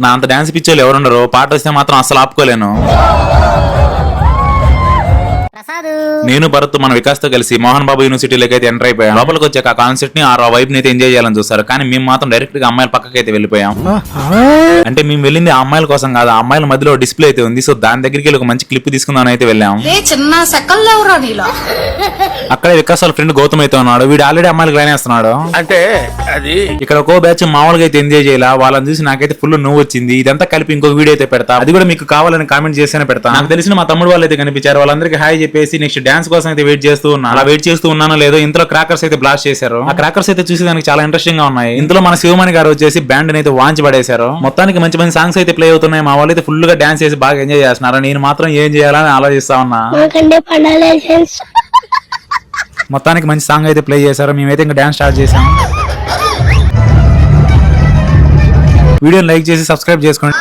నా అంత డాన్స్ పిచ్చోళ్ళు ఎవరుండరు. పాట వస్తే మాత్రం అసలు ఆపుకోలేను. నేను భరత్ మన వికాస్తో కలిసి మోహన్ బాబు యూనివర్సిటీలోకి అయితే ఎంటర్ అయిపోయాం. లోపలికి వచ్చాక ఆ కాన్సెప్ట్ని ఆ వైబ్ని అయితే ఎంజాయ్ చేయాలని చూస్తారు. కానీ మేము మాత్రం డైరెక్ట్గా అమ్మాయిల పక్కకి అయితే వెళ్ళిపోయాం అంటే మేము వెళ్ళింది ఆ అమ్మాయిల కోసం కాదు ఆ అమ్మాయిల మధ్యలో డిస్ప్లే అయితే ఉంది. సో దాని దగ్గరికి వెళ్ళి ఒక మంచి క్లిప్ తీసుకుందాం అయితే వెళ్ళాం. ఏ చిన్న సెకల్ లేవురా నీలో అక్కడే వికాస్ వాళ్ళ ఫ్రెండ్ గౌతమ్ అయితే ఉన్నాడు. వీడు ఆల్రెడీ అమ్మాయిలకు లైన్ వేస్తున్నాడు. అంటే అది ఇక్కడ ఒక్కో బ్యాచ్ మామూలుగా అయితే ఎంజాయ్ చేయాల. వాళ్ళని చూసి నాకైతే ఫుల్ నువ్వు వచ్చింది. ఇదంతా కలిపి ఇంకొక వీడియో అయితే పెడతా. అది కూడా మీకు కావాలని కామెంట్ చేస్తేనే పెడతా. నాకు తెలిసిన మా తమ్ముడు వాళ్ళు అయితే కనిపించారు. వాళ్ళందరికీ హాయ్ చెప్పేసి నెక్స్ట్ డాన్స్ కోసం అయితే వెయిట్ చేస్తూ ఉన్నా. అలా వెయిట్ చేస్తూ ఉన్నానో లేదో ఇంతలో క్రాకర్స్ అయితే బ్లాస్ట్ చేశారు. ఆ క్రాకర్స్ అయితే చూసి దానికి చాలా ఇంట్రెస్టింగ్గా ఉన్నాయి. ఇందులో మన శివమణి గారు వచ్చేసి బ్యాండ్ అయితే వాంచి పడేశారు. మొత్తానికి మంచి మంచి సాంగ్స్ అయితే ప్లే అవుతున్నాయి. మా వాళ్ళు అయితే ఫుల్గా డాన్స్ చేసి బాగా ఎంజాయ్ చేస్తున్నారు. నేను మాత్రం ఏం చేయాలని ఆలోచిస్తా ఉన్నా. మొత్తానికి మంచి సాంగ్ అయితే ప్లే చేశారు. మేమైతే ఇంకా డాన్స్ స్టార్ట్ చేసాం. వీడియోని లైక్ చేసి సబ్స్క్రైబ్ చేసుకోండి.